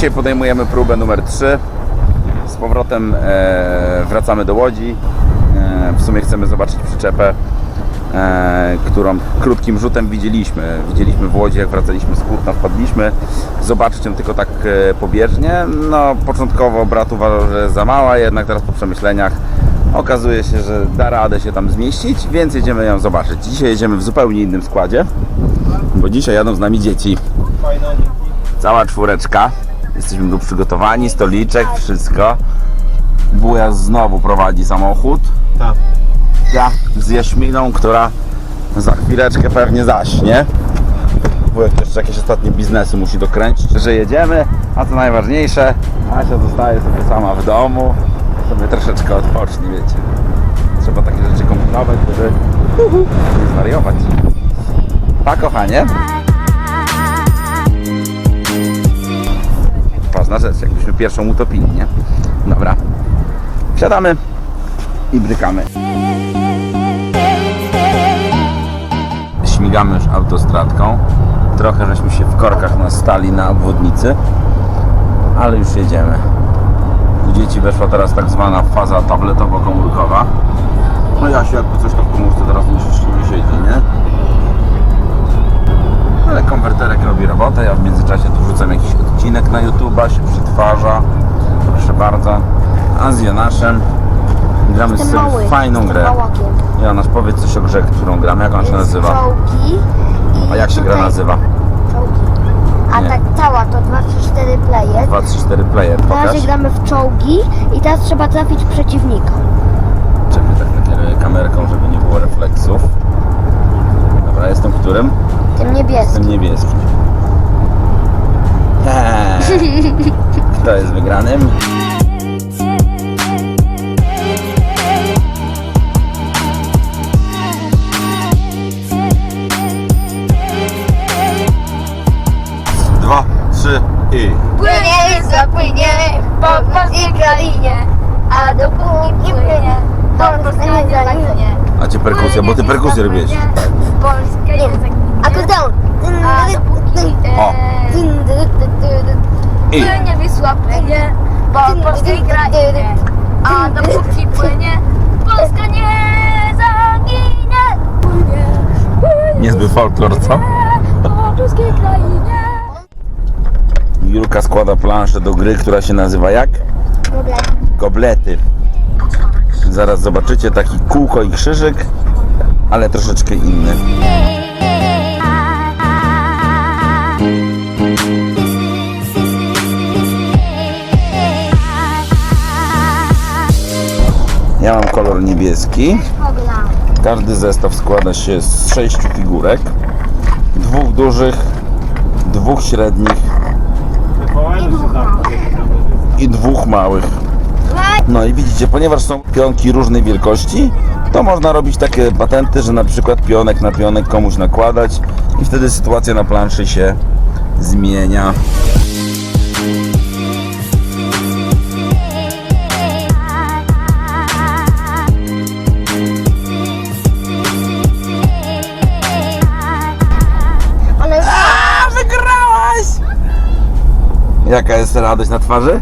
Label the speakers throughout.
Speaker 1: Dzisiaj podejmujemy próbę numer 3. Z powrotem e, wracamy do Łodzi. E, w sumie chcemy zobaczyć przyczepę, e, którą krótkim rzutem widzieliśmy. Widzieliśmy w Łodzi, jak wracaliśmy z Kutna, wpadliśmy. Zobaczyć ją tylko tak pobieżnie. No, początkowo brat uważał, że za mała, jednak teraz po przemyśleniach okazuje się, że da radę się tam zmieścić, więc jedziemy ją zobaczyć. Dzisiaj jedziemy w zupełnie innym składzie, bo dzisiaj jadą z nami dzieci. Cała czwóreczka. Jesteśmy tu przygotowani, stoliczek, wszystko. Buja znowu prowadzi samochód.
Speaker 2: Tak.
Speaker 1: Ja z Jaśminą, która za chwileczkę pewnie zaśnie. Wujek jeszcze jakieś ostatnie biznesy musi dokręcić, że jedziemy, a co najważniejsze, Asia zostaje sobie sama w domu, sobie troszeczkę odpocznie, wiecie. Trzeba takie rzeczy kombinować, żeby nie zwariować. Pa kochanie. Ważna rzecz, jakbyśmy pierwszą utopili, nie? Dobra. Wsiadamy i brykamy. Śmigamy już autostradką. Trochę żeśmy się w korkach nastali na obwodnicy, ale już jedziemy. U dzieci weszła teraz tak zwana faza tabletowo-komórkowa. No Jasiu jakby coś tam w komórce teraz nie siedzi, nie? Ale konwerterek robi robotę, ja w międzyczasie tu rzucam jakiś odcinek na YouTube'a, się przetwarza. Proszę bardzo. A z Jonaszem gramy sobie
Speaker 3: mały,
Speaker 1: fajną grę.
Speaker 3: małakiem.
Speaker 1: Jonasz, powiedz coś o grze, którą gramy, jak ona się nazywa?
Speaker 3: Czołgi. i
Speaker 1: A jak się gra
Speaker 3: tutaj
Speaker 1: nazywa?
Speaker 3: Czołgi. A
Speaker 1: Nie.
Speaker 3: tak cała to 2, 3, 4 player.
Speaker 1: 2, 3, 4 player,
Speaker 3: Na
Speaker 1: pokaż.
Speaker 3: razie gramy w czołgi i teraz trzeba trafić przeciwnika.
Speaker 1: Czekaj, tak nakieruję kamerką, żeby nie było refleksów. Dobra, jestem którym?
Speaker 3: Tym niebieskim.
Speaker 1: Jestem niebieski. Eee. Kto jest wygranym? Dwa, trzy i...
Speaker 3: Płynie, zapłynie po polskiej krainie, a dopóki płynie, Polska nie zaginie.
Speaker 1: A cię perkusja, bo ty perkusję robiłeś.
Speaker 3: Polska nie. Akordeon.
Speaker 1: O.
Speaker 3: A dopóki...
Speaker 1: I...
Speaker 3: Płynie Wisła, płynie po polskiej krainie, a dopóki płynie, Polska nie zaginie. Płynie, płynie
Speaker 1: Niezły folklor, co?
Speaker 3: po polskiej krainie.
Speaker 1: Julka składa planszę do gry, która się nazywa jak? Goblety. Zaraz zobaczycie taki kółko i krzyżyk, ale troszeczkę inny. Ja mam kolor niebieski. Każdy zestaw składa się z sześciu figurek. Dwóch dużych, dwóch średnich i dwóch małych. No i widzicie, ponieważ są pionki różnej wielkości, to można robić takie patenty, że na przykład pionek na pionek komuś nakładać i wtedy sytuacja na planszy się zmienia. Jaka jest radość na twarzy?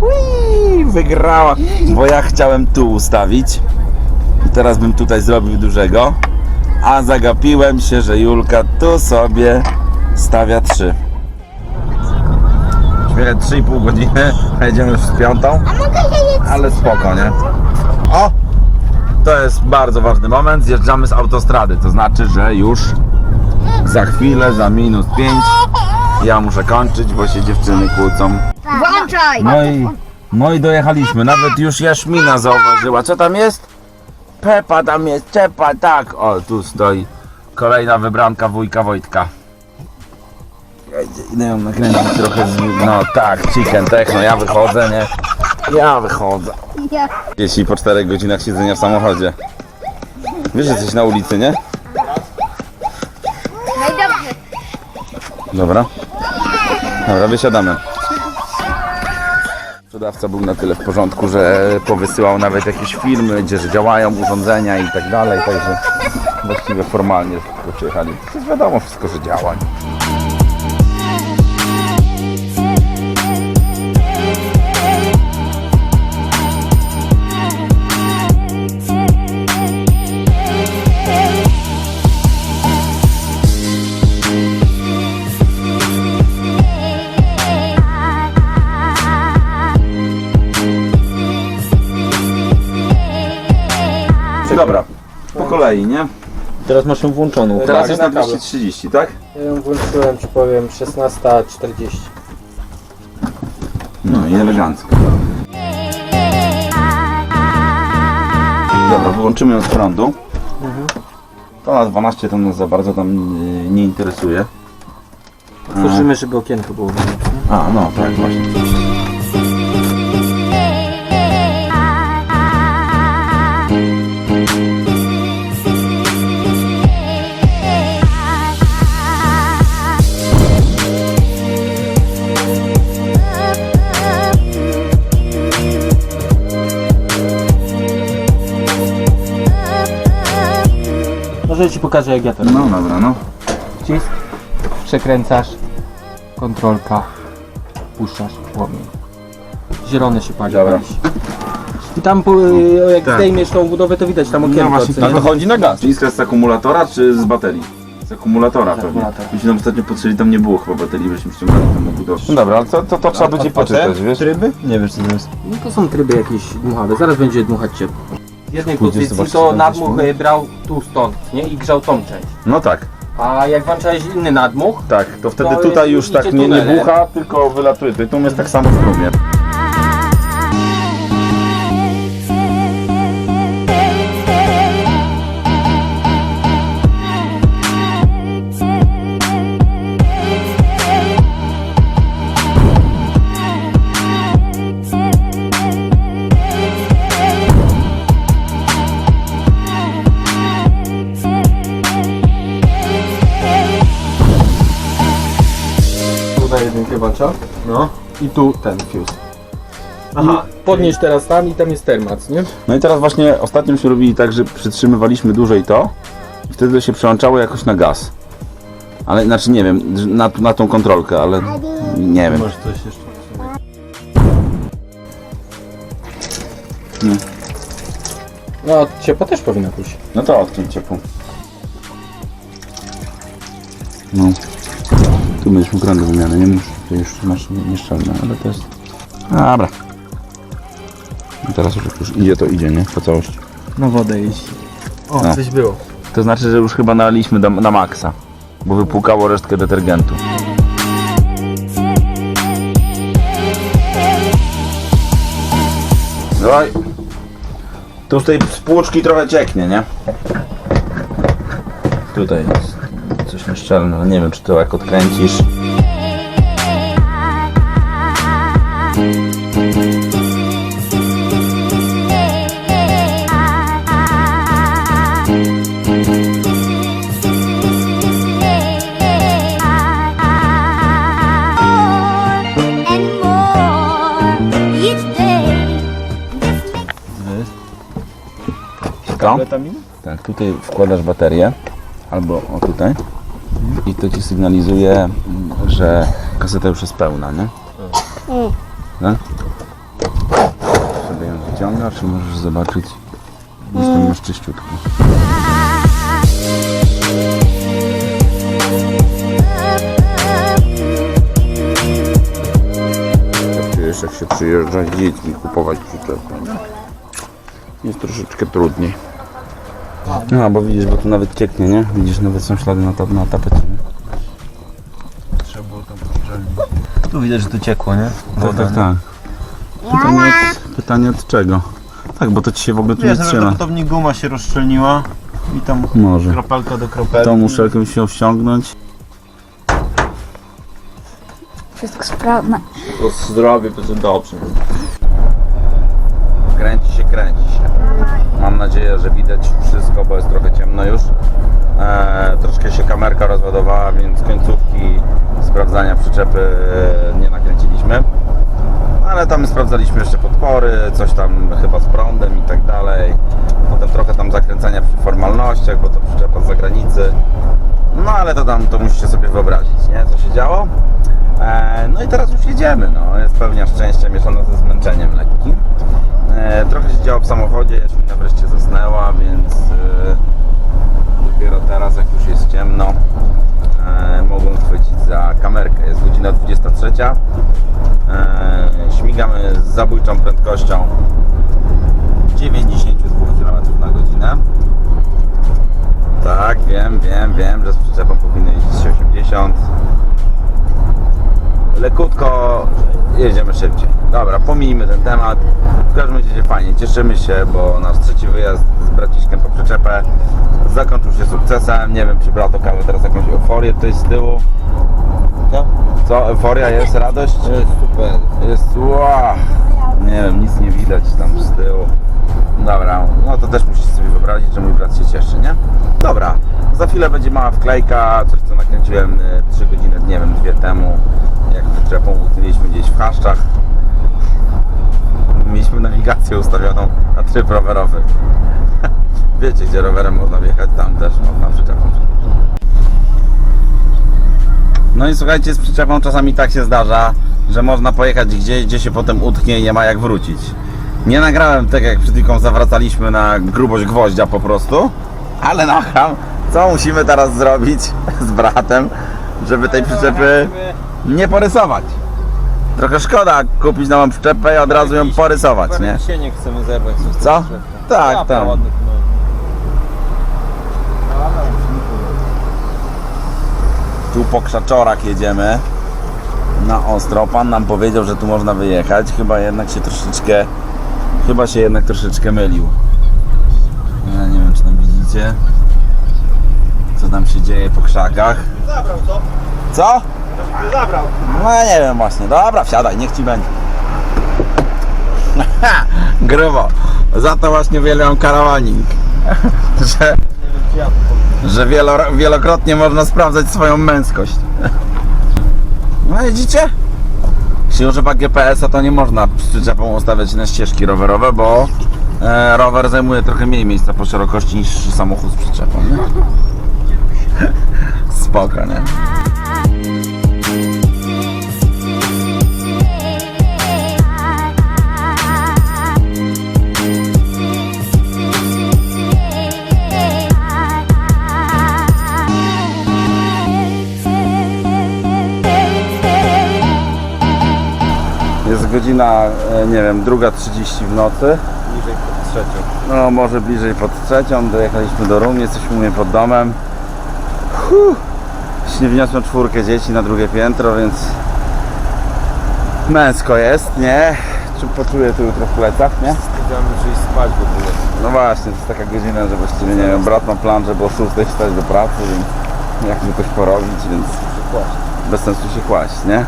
Speaker 1: Ui, wygrała, bo ja chciałem tu ustawić. I teraz bym tutaj zrobił dużego, a zagapiłem się, że Julka tu sobie stawia trzy. Śmieję 3,5 godziny, a jedziemy już z piątą, ale spoko, nie? O! To jest bardzo ważny moment, zjeżdżamy z autostrady, to znaczy, że już za chwilę, za minus 5 ja muszę kończyć, bo się dziewczyny kłócą.
Speaker 3: Włączaj!
Speaker 1: No i, no i dojechaliśmy. Nawet już Jaśmina zauważyła. Co tam jest? Pepa tam jest, Czepa, tak. O, tu stoi kolejna wybranka wujka Wojtka. Idę ją nakręcić trochę z... No tak, chicken techno, ja wychodzę, nie? Ja wychodzę. Jeśli po 4 godzinach siedzenia w samochodzie. Wiesz, że jesteś na ulicy, nie?
Speaker 3: No i dobrze.
Speaker 1: Dobra. Dobra, wysiadamy. Sprzedawca był na tyle w porządku, że powysyłał nawet jakieś filmy, gdzie że działają urządzenia i tak dalej, także właściwie formalnie tylko przyjechali. Przecież wiadomo wszystko, że działa. Czai, nie?
Speaker 2: Teraz masz ją włączoną.
Speaker 1: Teraz
Speaker 2: Tak,
Speaker 1: jest na
Speaker 2: na kabel.
Speaker 1: 230, tak?
Speaker 2: Ja ją włączyłem, ci powiem, 16.40.
Speaker 1: No i elegancko. Dobra, wyłączymy ją z prądu. To na 12 to nas za bardzo tam nie interesuje.
Speaker 2: Otworzymy, żeby okienko było?
Speaker 1: A, no tak właśnie.
Speaker 2: Może ci pokażę jak ja to robię.
Speaker 1: No dobra, no.
Speaker 2: Wcisk, przekręcasz, kontrolka, puszczasz, płomień. Zielone się pali.
Speaker 1: Dobra.
Speaker 2: pali się. I tam po, jak
Speaker 1: Tak.
Speaker 2: zdejmiesz tą budowę, to widać tam okienko.
Speaker 1: właśnie,
Speaker 2: co
Speaker 1: tak
Speaker 2: nie?
Speaker 1: wychodzi na gaz. Iskra z akumulatora czy z baterii? Z akumulatora pewnie.
Speaker 2: akumulatora.
Speaker 1: Myśmy tam ostatnio patrzyli, tam nie było chyba baterii, byśmy ściągali tam na budowę. No dobra, ale to, to, to trzeba będzie poczytać, wiesz?
Speaker 4: Tryby? Nie wiesz co to jest.
Speaker 2: No to są tryby jakieś dmuchawe, zaraz będzie dmuchać ciepło. Jednej
Speaker 1: Pójdziesz
Speaker 2: pozycji to nadmuch
Speaker 1: coś
Speaker 2: e, brał tu stąd, nie? I grzał tą część.
Speaker 1: No tak,
Speaker 2: A jak włączałeś inny nadmuch,
Speaker 1: tak. To wtedy
Speaker 2: To
Speaker 1: tutaj
Speaker 2: jest-
Speaker 1: już tak
Speaker 2: idzie
Speaker 1: nie, nie bucha, tylko wylatuje. Tu jest tak samo w
Speaker 4: No.
Speaker 2: i tu ten fuse.
Speaker 4: Aha.
Speaker 2: Podnieś teraz tam i tam jest termac, nie?
Speaker 1: No i teraz właśnie ostatnio się robili tak, że przytrzymywaliśmy dłużej to i wtedy to się przełączało jakoś na gaz. Ale znaczy nie wiem, na, na tą kontrolkę, ale nie wiem.
Speaker 4: Może coś jeszcze.
Speaker 2: No, ciepło też powinno pójść.
Speaker 1: No to odciąć ciepło. No. Tu będziesz mógł do wymiany, nie musisz, to już masz nieszczelne, ale to jest... Dobra. I teraz już już idzie, to idzie, nie? Po całości.
Speaker 4: Na wodę jeździ. O,
Speaker 1: No.
Speaker 4: coś było.
Speaker 1: To znaczy, że już chyba naliśmy do, na maksa, bo wypłukało resztkę detergentu. Dawaj. Tu z tej spłuczki trochę cieknie, nie? Tutaj jest coś nieszczelne, ale nie wiem, czy to jak odkręcisz. To? Tak, tutaj wkładasz baterię, albo o tutaj i to ci sygnalizuje, mm, że kaseta już jest pełna, nie? Tak? Sobie ją wyciągasz i możesz zobaczyć, jest tam już czyściutko. Jak czujesz, jak się przyjeżdża z dziećmi kupować przyczepę? Jest troszeczkę trudniej. No, bo widzisz, bo tu nawet cieknie, nie? Widzisz, nawet są ślady na, ta, na tapecie, nie?
Speaker 4: Trzeba było tam podgrzać. Tu widać, że tu ciekło, nie?
Speaker 1: Tak, tak, tak. Pytanie od, pytanie od czego? Tak, bo to ci się w ogóle tu nie
Speaker 4: Wiesz,
Speaker 1: trzyma.
Speaker 4: prawdopodobnie guma się rozszczelniła i tam
Speaker 1: Może.
Speaker 4: kropelka do kropelki.
Speaker 1: To muszę jakimś się ściągnąć.
Speaker 3: Wszystko sprawne.
Speaker 2: To zdrowie będzie dobrze.
Speaker 1: Kręci się, kręci się. Mam nadzieję, że widać wszystko, bo jest trochę ciemno już. Eee, troszkę się kamerka rozładowała, więc końcówki sprawdzania przyczepy e, nie nakręciliśmy. Ale tam sprawdzaliśmy jeszcze podpory, coś tam chyba z prądem i tak dalej. Potem trochę tam zakręcania przy formalnościach, bo to przyczepa z zagranicy. No ale to tam, to musicie sobie wyobrazić, nie? Co się działo. E, no i teraz już jedziemy, no. Jest pełnia szczęścia mieszana ze zmęczeniem lekkim. E, trochę się działo w samochodzie, Jaśmina wreszcie zasnęła, więc e, dopiero teraz, jak już jest ciemno, e, mogłem chwycić za kamerkę. Jest godzina 23. E, śmigamy z zabójczą prędkością 92 km na godzinę. wiem, wiem, wiem, że z przyczepą powinny jeździć 80. Lekutko jedziemy szybciej. Dobra, pomijmy ten temat. W każdym razie fajnie, cieszymy się, bo nasz trzeci wyjazd z braciszkiem po przyczepę zakończył się sukcesem. Nie wiem, czy brał do kawy teraz jakąś euforię tutaj z tyłu.
Speaker 4: Co?
Speaker 1: Co, euforia jest, radość?
Speaker 4: Jest super.
Speaker 1: Jest, wow, nie wiem, nic nie widać tam z tyłu. Dobra, no to też musicie sobie wyobrazić, że mój brat się cieszy, nie? Dobra, za chwilę będzie mała wklejka, coś co nakręciłem 3 godziny, nie wiem, dwie temu, jak przyczepą utknęliśmy gdzieś w chaszczach. Mieliśmy nawigację tryb rowerowy. Wiecie, gdzie rowerem można wjechać, tam też można przyczepą. No i słuchajcie, z przyczepą czasami tak się zdarza, że można pojechać gdzieś, gdzie się potem utknie i nie ma jak wrócić. Nie nagrałem tak jak przed chwilą zawracaliśmy na grubość gwoździa po prostu, ale nacham, co musimy teraz zrobić z bratem, żeby tej przyczepy nie porysować. Trochę szkoda kupić nową przyczepę i od razu ją porysować, nie?
Speaker 4: się nie chcemy zerwać.
Speaker 1: Co? Tak, tak. Tu po krzaczorach jedziemy na ostro. Pan nam powiedział, że tu można wyjechać. Chyba jednak się troszeczkę chyba się jednak troszeczkę mylił. Ja nie wiem czy tam widzicie co tam się dzieje po krzakach.
Speaker 4: Zabrał co?
Speaker 1: Co?
Speaker 4: Zabrał.
Speaker 1: No nie wiem właśnie. Dobra, wsiadaj, niech ci będzie. Grubo. Za to właśnie wiele karawaning. że że wielo, wielokrotnie można sprawdzać swoją męskość. No widzicie? Jeśli używa GPS-a, to nie można przyczepą ustawiać na ścieżki rowerowe, bo e, rower zajmuje trochę mniej miejsca po szerokości niż samochód z przyczepą. Nie? Spoko, nie? Godzina, e, nie wiem, druga 30 w nocy.
Speaker 4: Bliżej pod trzecią.
Speaker 1: No może bliżej pod trzecią, dojechaliśmy do Rum, jesteśmy u mnie pod domem. Huh. Właśnie wniosłem czwórkę dzieci na drugie piętro, więc męsko jest, nie? Czy poczuję tu jutro w plecach, nie?
Speaker 4: Stwierdzamy, że i spać w ogóle.
Speaker 1: No właśnie, to jest taka godzina, że właściwie nie wiem, brat ma plan, żeby o 6 wstać do pracy, więc jak coś porobić, więc bez sensu się kłaść, nie?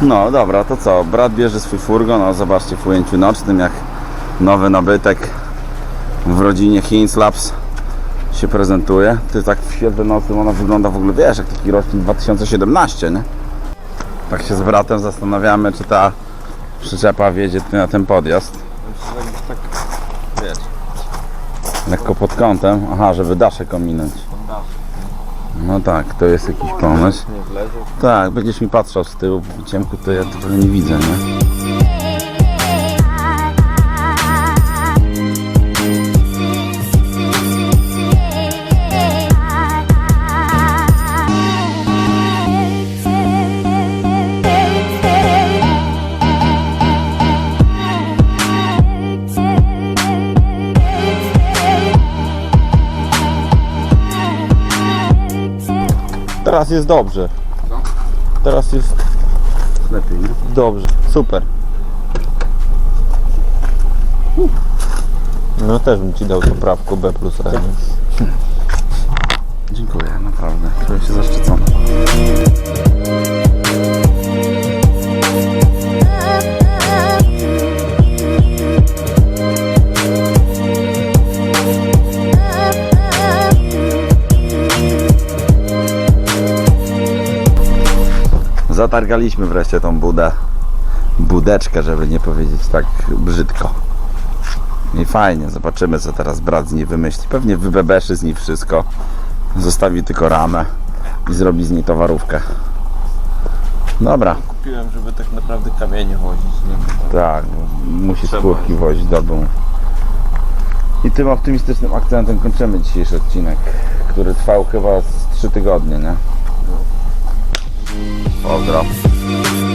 Speaker 1: No dobra, to co? Brat bierze swój furgon, no zobaczcie w ujęciu nocnym, jak nowy nabytek w rodzinie Heinz Labs się prezentuje. Ty tak w świetle nocnym ona wygląda w ogóle, wiesz, jak taki rocznik 2017, nie? Tak się z bratem zastanawiamy, czy ta przyczepa wjedzie na ten podjazd.
Speaker 4: Tak, wiesz,
Speaker 1: Lekko pod kątem. Aha, żeby daszek ominąć. No tak, to jest jakiś pomysł. Tak, będziesz mi patrzał z tyłu, po ciemku to ja tego nie widzę, nie?
Speaker 4: Jest dobrze. Teraz jest
Speaker 1: Lepiej, nie?
Speaker 4: dobrze. Super. No też bym ci dał to prawko B plus R.
Speaker 1: Zatargaliśmy wreszcie tą budę. Budeczkę, żeby nie powiedzieć tak brzydko. I fajnie, zobaczymy co teraz brat z niej wymyśli. Pewnie wybebeszy z niej wszystko. Zostawi tylko ramę i zrobi z niej towarówkę. Dobra,
Speaker 4: Kupiłem, żeby tak naprawdę kamienie wozić, nie?
Speaker 1: tak, musi
Speaker 4: Trzeba.
Speaker 1: skórki wozić do domu. I tym optymistycznym akcentem kończymy dzisiejszy odcinek, który trwał chyba z 3 tygodnie, nie? Pozdro.